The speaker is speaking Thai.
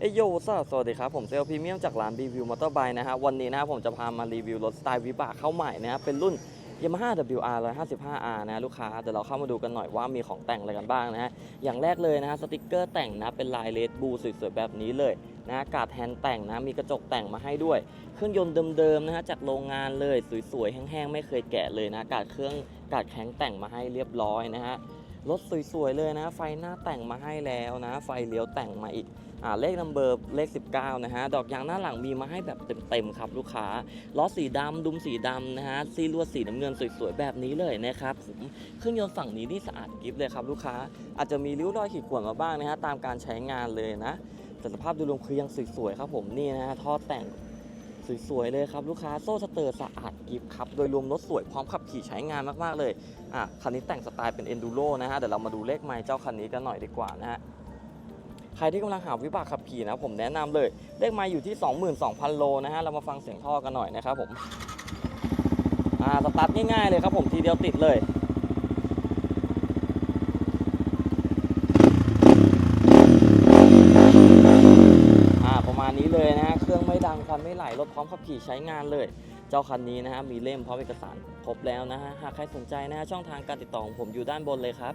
เอโยสสวัสดีครับ ผมเซลพรีเมียมจากร้านรีวิวมอเตอร์ไบค์นะฮะ วันนี้นะผมจะพามารีวิวรถสไตล์วิบากเข้าใหม่นะครับเป็นรุ่น Yamaha WR 155R นะลูกค้า เดี๋ยวเราเข้ามาดูกันหน่อยว่ามีของแต่งอะไรกันบ้างนะฮะ อย่างแรกเลยนะฮะสติกเกอร์แต่งนะเป็นลายเลดบูสวยๆแบบนี้เลยนะกาดแฮนด์แต่งนะมีกระจกแต่งมาให้ด้วย เครื่องยนต์เดิมๆนะฮะจากโรงงานเลยสวยๆแห้งๆไม่เคยแกะเลยนะกาดเครื่องกาดแข็งแต่งมาให้เรียบร้อยนะฮะรถสวยๆเลยนะ ไฟหน้าแต่งมาให้แล้วนะ ไฟเลี้ยวแต่งมาอีก เลขนัมเบอร์เลข 19 นะฮะ ดอกยางหน้าหลังมีมาให้แบบเต็มๆครับลูกค้า ล้อสีดำดุมสีดำนะฮะ ซีลวดสีน้ำเงินสวยๆแบบนี้เลยนะครับผม เครื่องยนต์ฝั่งนี้นี่สะอาดกิฟเลยครับลูกค้า อาจจะมีริ้วรอยขีดข่วนมาบ้างนะฮะตามการใช้งานเลยนะ แต่สภาพโดยรวมคือยังสวยๆครับผมนี่นะฮะท่อแต่งสวยๆเลยครับลูกค้าโซ่สเตอร์สะอาดกิฟครับ โดยรวมรถสวยพร้อมขับขี่ใช้งานมากๆเลย อะคันนี้แต่งสไตล์เป็น Enduro นะฮะเดี๋ยวเรามาดูเลขไมล์เจ้าคันนี้กันหน่อยดีกว่านะฮะ ใครที่กำลังหาวิบากขับขี่นะผมแนะนำเลยเลขไมาอยู่ที่ 22,000 โลนะฮะเรามาฟังเสียงท่อกันหน่อยนะครับผมอ่าสตาร์ทง่ายๆเลยครับผมทีเดียวติดเลยประมาณนี้เลยนะฮะ เครื่องไม่ดังควันไม่ไหล รถพร้อมขับขี่ใช้งานเลย เจ้าคันนี้นะฮะ มีเล่มพร้อมเอกสารครบแล้วนะฮะ หากใครสนใจนะฮะ ช่องทางการติดต่อของผมอยู่ด้านบนเลยครับ